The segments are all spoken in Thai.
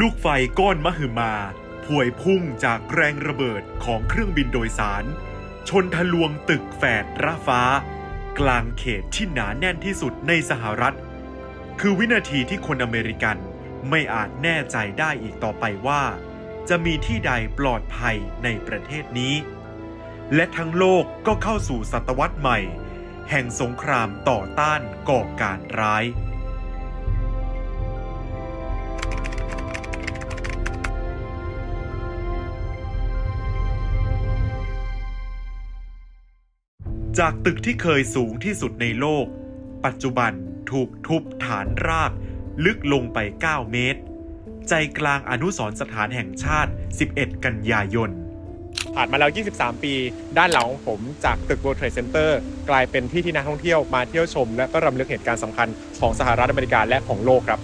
ลูกไฟก้อนมหึมาพวยพุ่งจากแรงระเบิดของเครื่องบินโดยสาร ชนทะลวงตึกแฝดระฟ้า กลางเขตที่หนาแน่นที่สุดในสหรัฐ คือวินาทีที่คนอเมริกันไม่อาจแน่ใจได้อีกต่อไปว่า จะมีที่ใดปลอดภัยในประเทศนี้ และทั้งโลกก็เข้าสู่ศตวรรษใหม่ แห่งสงครามต่อต้านก่อการร้าย จากตึกที่เคยสูงที่สุดในโลก ปัจจุบันถูกทุบฐานราก ลึกลงไป 9 เมตร ใจกลางอนุสรสถานแห่งชาติ 11 กันยายน ผ่านมาแล้ว 23 ปี ด้านหลังของผมจากตึก World Trade Center กลายเป็นที่ที่นักท่องเที่ยวมาเที่ยวชม และก็รำลึกเหตุการณ์สำคัญของสหรัฐอเมริกาและของโลกครับ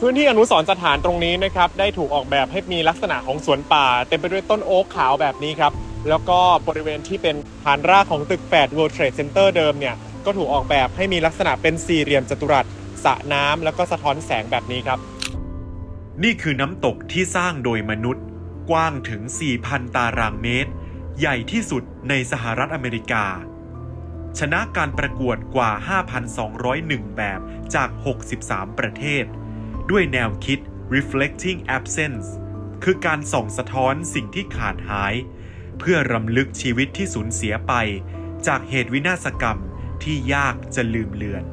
พื้นที่อนุสรณ์สถานตรงนี้นะครับได้ถูกออกแบบให้มีลักษณะของสวนป่า เต็มไปด้วยต้นโอ๊กขาวแบบนี้ครับแล้วก็บริเวณที่เป็นฐานรากของตึก 8 World Trade Center เดิมเนี่ยก็ถูกออกแบบให้มีลักษณะเป็นสี่เหลี่ยมจัตุรัสสระน้ำแล้วก็สะท้อนแสงแบบนี้ครับ นี่คือน้ำตกที่สร้างโดยมนุษย์ กว้างถึง 4,000 ตารางเมตร ใหญ่ที่สุดในสหรัฐอเมริกา ชนะการประกวดกว่า 5,201 แบบจาก 63 ประเทศ ด้วยแนวคิด reflecting absence คือการส่องสะท้อนสิ่งที่ขาดหาย เพื่อรำลึกชีวิตที่สูญเสียไป จากเหตุวินาศกรรมที่ยากจะลืมเลือน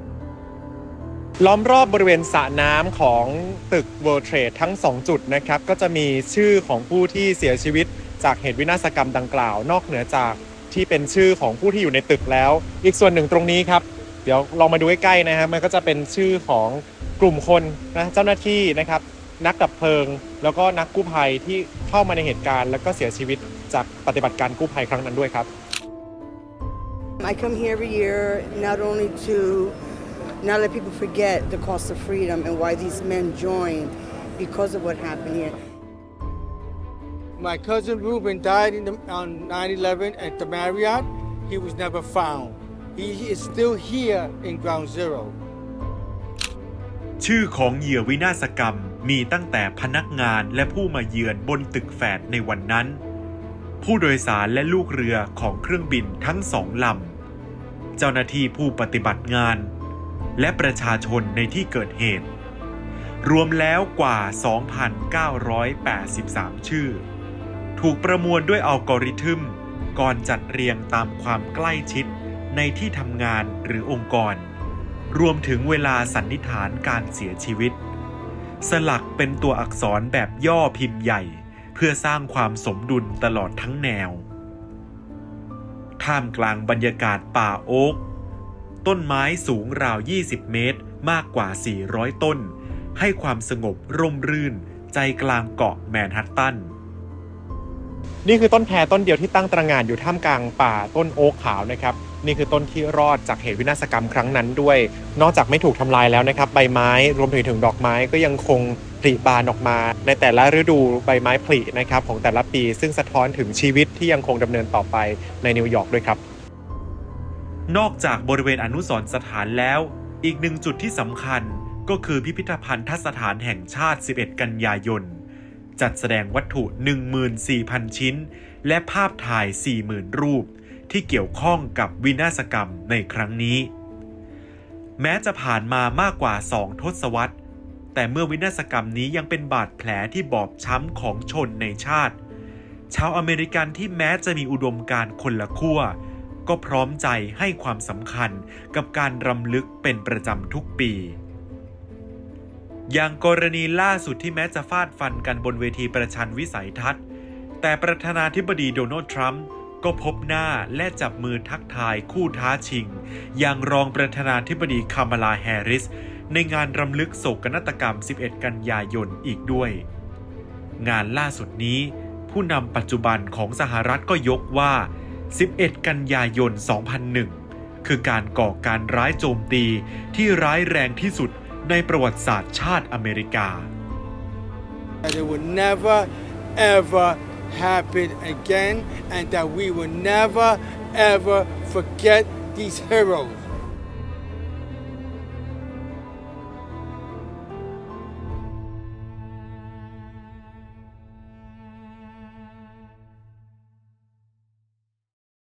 ล้อมรอบบริเวณสระน้ำของตึก World Trade ทั้ง 2 จุดนะครับ ก็จะมีชื่อของผู้ที่เสียชีวิต จากเหตุวินาศกรรมดังกล่าว นอกเหนือจากที่เป็นชื่อของผู้ที่อยู่ในตึกแล้ว อีกส่วนหนึ่งตรงนี้ครับ เดี๋ยวลองมาดูใกล้ๆนะครับมันก็จะเป็นชื่อของ กลุ่มคนนะเจ้าหน้าที่นะครับ นักดับเพลิง แล้วก็นักกู้ภัยที่เข้ามาในเหตุการณ์ แล้วก็เสียชีวิตจากปฏิบัติการกู้ภัยครั้งนั้นด้วยครับ I come here every year not only to not let people forget the cost of freedom and why these men joined because of what happened here. My cousin Ruben died in the, on 9/11 at the Marriott. He was never found. He is still here in Ground Zero. ชื่อของเหยื่อวินาศกรรมมีตั้งแต่พนักงานและผู้มาเยือนบนตึกแฝดในวันนั้น ผู้โดยสารและลูกเรือของเครื่องบินทั้งสองลำ เจ้าหน้าที่ผู้ปฏิบัติงาน และประชาชนในที่เกิดเหตุ รวมแล้วกว่า 2,983 ชื่อ ถูกประมวลด้วยอัลกอริทึมก่อนจัดเรียงตามความใกล้ชิดในที่ทำงานหรือองค์กร รวมถึงเวลาสันนิษฐานการเสียชีวิต สลักเป็นตัวอักษรแบบย่อพิมพ์ใหญ่ เพื่อสร้างความสมดุลตลอดทั้งแนว ท่ามกลางบรรยากาศป่าโอ๊กต้นไม้สูงราว 20 เมตรมากกว่า 400 ต้น ให้ความสงบร่มรื่น ใจกลางเกาะแมนฮัตตัน นี่คือต้นแพรต้นเดียวที่ตั้งตระหง่านอยู่ท่ามกลางป่าต้นโอ๊กขาวนะครับ นี่คือต้นที่รอดจากเหตุวินาศกรรมครั้งนั้นด้วย นอกจากไม่ถูกทำลายแล้วนะครับ ใบไม้รวมถึงถึงดอกไม้ก็ยังคงผลิบานออกมา ในแต่ละฤดูใบไม้ผลินะครับของแต่ละปี ซึ่งสะท้อนถึงชีวิตที่ยังคงดำเนินต่อไปในนิวยอร์กด้วยครับ นอกจากบริเวณอนุสรสถานแล้ว อีกหนึ่งจุดที่สำคัญก็คือพิพิธภัณฑสถานแห่งชาติ 11 กันยายน จัดแสดงวัตถุ 14,000 ชิ้น และภาพถ่าย 40,000 รูป ที่เกี่ยวข้องกับวินาศกรรมในครั้งนี้ แม้จะผ่านมามากกว่า2ทศวรรษ แต่เมื่อวินาศกรรมนี้ยังเป็นบาดแผลที่บอบช้ำของชนในชาติ ชาวอเมริกันที่แม้จะมีอุดมการคนละขั้วก็พร้อมใจให้ความสำคัญกับการรำลึกเป็นประจำทุกปี อย่างกรณีล่าสุดที่แม้จะฟาดฟันกันบนเวทีประชันวิสัยทัศน์ แต่ประธานาธิบดีโดนัลด์ทรัมป์ ก็พบหน้าและจับมือทักทายคู่ท้าชิง อย่างรองประธานาธิบดีคามาลาแฮร์ริส ในงานรำลึกโศกนาฏกรรม 11 กันยายนอีกด้วย งานล่าสุดนี้ ผู้นำปัจจุบันของสหรัฐก็ยกว่า 11 กันยายน 2001 คือการก่อการร้ายโจมตีที่ร้ายแรงที่สุดในประวัติศาสตร์ชาติอเมริกา That it would never, ever happen again and that we will never ever forget these heroes.